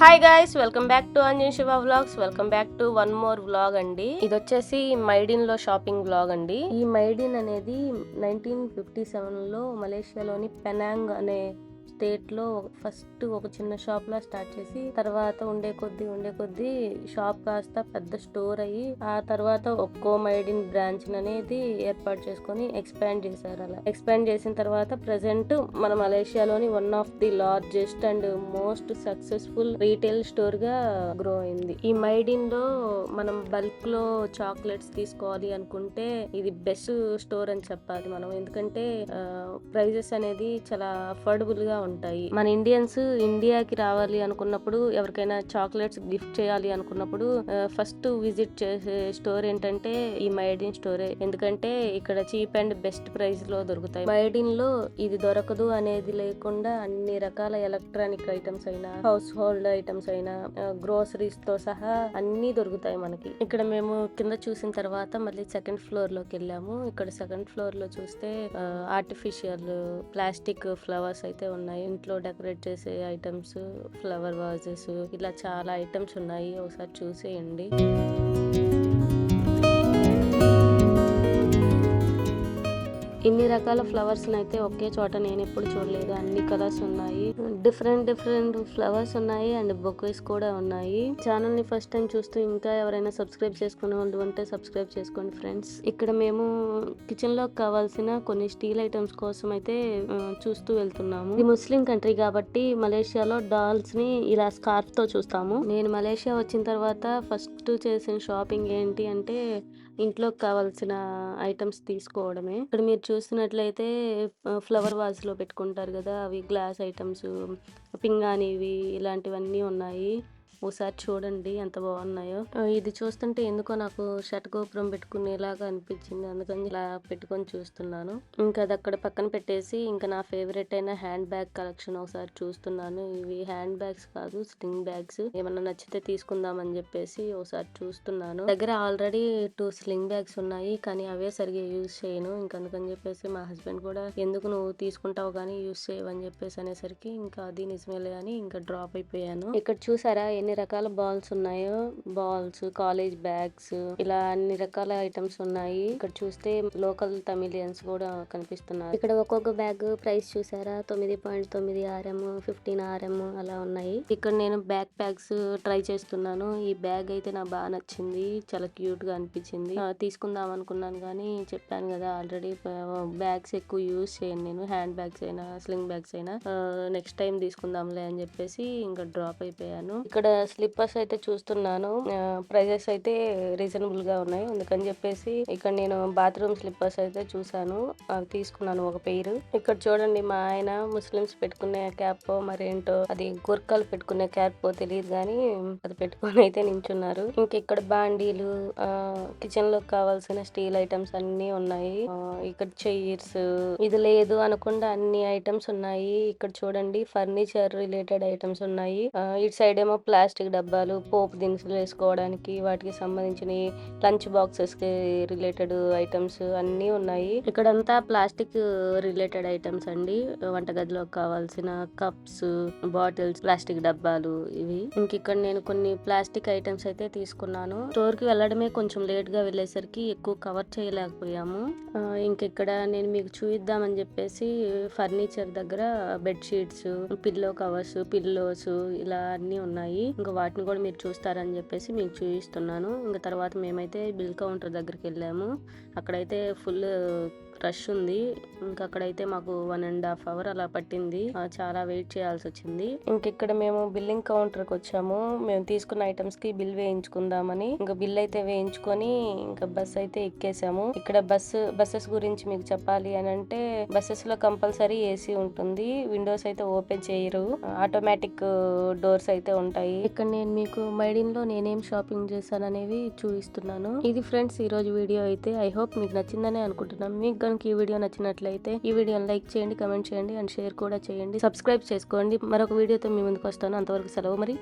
Hi guys welcome back to Anjan Shiva vlogs welcome back to one more vlog అండి. ఇది వచ్చేసి మైడిన్లో shopping vlog అండి. ఈ మైడిన్ అనేది నైన్టీన్ ఫిఫ్టీ సెవెన్లో మలేషియాలోని పెనాంగ్ అనే స్టేట్లో ఫస్ట్ ఒక చిన్న షాప్ లా స్టార్ట్ చేసి తర్వాత ఉండే కొద్ది ఉండే కొద్ది షాప్ కాస్త పెద్ద స్టోర్ అయ్యి ఆ తర్వాత ఒక్కో మైడిన్ బ్రాంచ్ అనేది ఏర్పాటు చేసుకొని ఎక్స్పాండ్ చేశారు అలా. ఎక్స్పాండ్ చేసిన తర్వాత ప్రెసెంట్ మన మలేషియాలోని one of the largest and most successful retail స్టోర్గా grow అయింది. ఈ మైడిన్లో మనం బల్క్లో చాక్లెట్స్ తీసుకోవాలి అనుకుంటే ఇది బెస్ట్ స్టోర్ అని చెప్పాలి మనం. ఎందుకంటే ప్రైజెస్ అనేది చాలా అఫోర్డబుల్గా ఉంటాయి. మన ఇండియన్స్ ఇండియాకి రావాలి అనుకున్నప్పుడు ఎవరికైనా చాక్లెట్స్ గిఫ్ట్ చేయాలి అనుకున్నప్పుడు ఫస్ట్ విజిట్ చేసే స్టోర్ ఏంటంటే ఈ మైడిన్ స్టోరే ఎందుకంటే ఇక్కడ చీప్ అండ్ బెస్ట్ ప్రైస్లో దొరుకుతాయి. మైడిన్లో ఇది దొరకదు అనేది లేకుండా అన్ని రకాల ఎలక్ట్రానిక్ ఐటమ్స్ అయినా హౌస్ హోల్డ్ ఐటమ్స్ అయినా గ్రోసరీస్తో సహా అన్ని దొరుకుతాయి మనకి. ఇక్కడ మేము కింద చూసిన తర్వాత మళ్ళీ సెకండ్ ఫ్లోర్లోకి వెళ్ళాము. ఇక్కడ సెకండ్ ఫ్లోర్లో చూస్తే ఆర్టిఫిషియల్ ప్లాస్టిక్ ఫ్లవర్స్ అయితే ఉన్నాయి. ఇంట్లో డెకరేట్ చేసే ఐటమ్స్ ఫ్లవర్ వాజెస్ ఇలా చాలా ఐటమ్స్ ఉన్నాయి. ఒకసారి చూసేయండి. రకాల ఫ్లవర్స్ అయితే ఒకే చోట నేను ఎప్పుడు చూడలేదు. అన్ని కలర్స్ ఉన్నాయి. డిఫరెంట్ డిఫరెంట్ ఫ్లవర్స్ ఉన్నాయి అండ్ బొకేస్ కూడా ఉన్నాయి. ఛానల్ని ఫస్ట్ టైం చూస్తూ ఇంకా ఎవరైనా సబ్స్క్రైబ్ చేసుకునే వాళ్ళు ఉంటే సబ్స్క్రైబ్ చేసుకోండి ఫ్రెండ్స్ ఇక్కడ మేము కిచెన్లో కావాల్సిన కొన్ని స్టీల్ ఐటమ్స్ కోసం అయితే చూస్తూ వెళ్తున్నాము. ఇది ముస్లిం కంట్రీ కాబట్టి మలేషియాలో డాల్స్ని ఇలా స్కార్ఫ్తో చూస్తాము. నేను మలేషియా వచ్చిన తర్వాత ఫస్ట్ చేసిన షాపింగ్ ఏంటి అంటే ఇంట్లోకి కావాల్సిన ఐటమ్స్ తీసుకోవడమే. ఇక్కడ మీరు చూసినట్లయితే ఫ్లవర్ వాజ్లో పెట్టుకుంటారు కదా అవి గ్లాస్ ఐటమ్స్ పింగాణివి ఇలాంటివన్నీ ఉన్నాయి. ఒకసారి చూడండి ఎంత బాగున్నాయో. ఇది చూస్తుంటే ఎందుకో నాకు షట్ గోపురం పెట్టుకునేలాగా అనిపించింది. అందుకని ఇలా పెట్టుకొని చూస్తున్నాను. ఇంకా అది అక్కడ పక్కన పెట్టేసి ఇంకా నా ఫేవరెట్ అయిన హ్యాండ్ బ్యాగ్ కలెక్షన్ ఒకసారి చూస్తున్నాను. ఇవి హ్యాండ్ బ్యాగ్స్ కాదు స్లింగ్ బ్యాగ్స్ ఏమన్నా నచ్చితే తీసుకుందాం అని చెప్పేసి ఒకసారి చూస్తున్నాను. దగ్గర ఆల్రెడీ టూ స్లింగ్ బ్యాగ్స్ ఉన్నాయి కానీ అవే సరిగా యూజ్ చేయను. ఇంకా అందుకని చెప్పేసి మా హస్బెండ్ కూడా ఎందుకు నువ్వు తీసుకుంటావు కానీ యూజ్ చేయవని చెప్పేసి అనేసరికి ఇంకా అది నిజమేలే అని ఇంకా డ్రాప్ అయిపోయాను. ఇక్కడ చూసారా ఎన్ని రకాల బాల్స్ ఉన్నాయో బాల్స్ కాలేజ్ బ్యాగ్స్ ఇలా అన్ని రకాల ఐటమ్స్ ఉన్నాయి. ఇక్కడ చూస్తే లోకల్ తమిళియన్స్ కూడా కనిపిస్తున్నారు. ఇక్కడ ఒక్కొక్క బ్యాగ్ ప్రైస్ చూసారా? తొమ్మిది పాయింట్ తొమ్మిది ఆర్ఎం ఫిఫ్టీన్ ఆర్ఎం అలా ఉన్నాయి. ఇక్కడ నేను బ్యాక్ బ్యాగ్స్ ట్రై చేస్తున్నాను. ఈ బ్యాగ్ అయితే నాకు బాగా నచ్చింది. చాలా క్యూట్గా అనిపించింది తీసుకుందాం అనుకున్నాను కానీ చెప్పాను కదా ఆల్రెడీ బ్యాగ్స్ ఎక్కువ యూజ్ చేయను నేను. హ్యాండ్ బ్యాగ్స్ అయినా స్లింగ్ బ్యాగ్స్ అయినా. నెక్స్ట్ టైం తీసుకుందాంలే అని చెప్పేసి ఇంకా డ్రాప్ అయిపోయాను. ఇక్కడ స్లిప్పర్స్ అయితే చూస్తున్నాను. ప్రైజెస్ అయితే రీజనబుల్గా ఉన్నాయి. అందుకని చెప్పేసి ఇక్కడ నేను బాత్రూమ్ స్లిప్పర్స్ అయితే చూసాను అవి తీసుకున్నాను ఒక పేరు ఇక్కడ చూడండి మా ఆయన ముస్లిమ్స్ పెట్టుకునే క్యాప్ మరేంటో అది గుర్కాలు పెట్టుకునే క్యాప్ తెలియదు కానీ అది పెట్టుకొని అయితే నించున్నారు. ఇంక ఇక్కడ బాండీలు కిచెన్లో కావాల్సిన స్టీల్ ఐటమ్స్ అన్ని ఉన్నాయి. ఆ, ఇక్కడ చైర్స్ ఇది లేదు అనకుండా అన్ని ఐటమ్స్ ఉన్నాయి. ఇక్కడ చూడండి ఫర్నిచర్ రిలేటెడ్ ఐటమ్స్ ఉన్నాయి. ఆ, ఇటు సైడ్ ఏమో ప్లాస్టిక్ ప్లాస్టిక్ డబ్బాలు పోపు దినుసులు వేసుకోవడానికి వాటికి సంబంధించిన లంచ్ బాక్సెస్కి రిలేటెడ్ ఐటమ్స్ అన్ని ఉన్నాయి. ఇక్కడంతా ప్లాస్టిక్ రిలేటెడ్ ఐటమ్స్ అండి. వంటగదిలో కావాల్సిన కప్స్ బాటిల్స్ ప్లాస్టిక్ డబ్బాలు ఇవి. ఇంక ఇక్కడ నేను కొన్ని ప్లాస్టిక్ ఐటమ్స్ అయితే తీసుకున్నాను. స్టోర్కి వెళ్ళడమే కొంచెం లేట్గా వెళ్ళేసరికి ఎక్కువ కవర్ చేయలేకపోయాము. ఇంకెక్కడ ఇక్కడ నేను మీకు చూపిద్దామని చెప్పేసి ఫర్నిచర్ దగ్గర బెడ్షీట్స్ పిల్లో కవర్స్ పిల్లోస్ ఇలా అన్ని ఉన్నాయి. ఇంకా వాటిని కూడా మీరు చూస్తారని చెప్పేసి మీకు చూపిస్తున్నాను. ఇంకా తర్వాత మేమైతే బిల్ కౌంటర్ దగ్గరికి వెళ్ళాము. అక్కడైతే ఫుల్ రష్ ఉంది. ఇంకా అక్కడైతే మాకు వన్ అండ్ హాఫ్ అవర్ అలా పట్టింది. చాలా వెయిట్ చేయాల్సి వచ్చింది. ఇంకెక్కడ మేము బిల్లింగ్ కౌంటర్కి వచ్చాము. మేము తీసుకున్న ఐటమ్స్కి బిల్ వేయించుకుందామని. ఇంకా బిల్ అయితే వేయించుకొని ఇంకా బస్ అయితే ఎక్కేసాము. ఇక్కడ బస్సు బస్సెస్ గురించి మీకు చెప్పాలి అని అంటే బస్సెస్లో కంపల్సరీ ఏసీ ఉంటుంది. విండోస్ అయితే ఓపెన్ చేయరు. ఆటోమేటిక్ డోర్స్ అయితే ఉంటాయి. ఇక్కడ నేను మీకు మైడిన్లో నేనేం షాపింగ్ చేశాను అనేవి చూపిస్తున్నాను. ఇది ఫ్రెండ్స్ ఈ రోజు వీడియో అయితే ఐ హోప్ మీకు నచ్చిందనే అనుకుంటున్నాను. మీకు కనుక ఈ వీడియో నచ్చినట్లయితే ఈ వీడియోని లైక్ చేయండి కమెంట్ చేయండి అండ్ షేర్ కూడా చేయండి. సబ్స్క్రైబ్ చేసుకోండి. మరొక వీడియోతో మీ ముందుకు వస్తాను. అంతవరకు సెలవు మరి.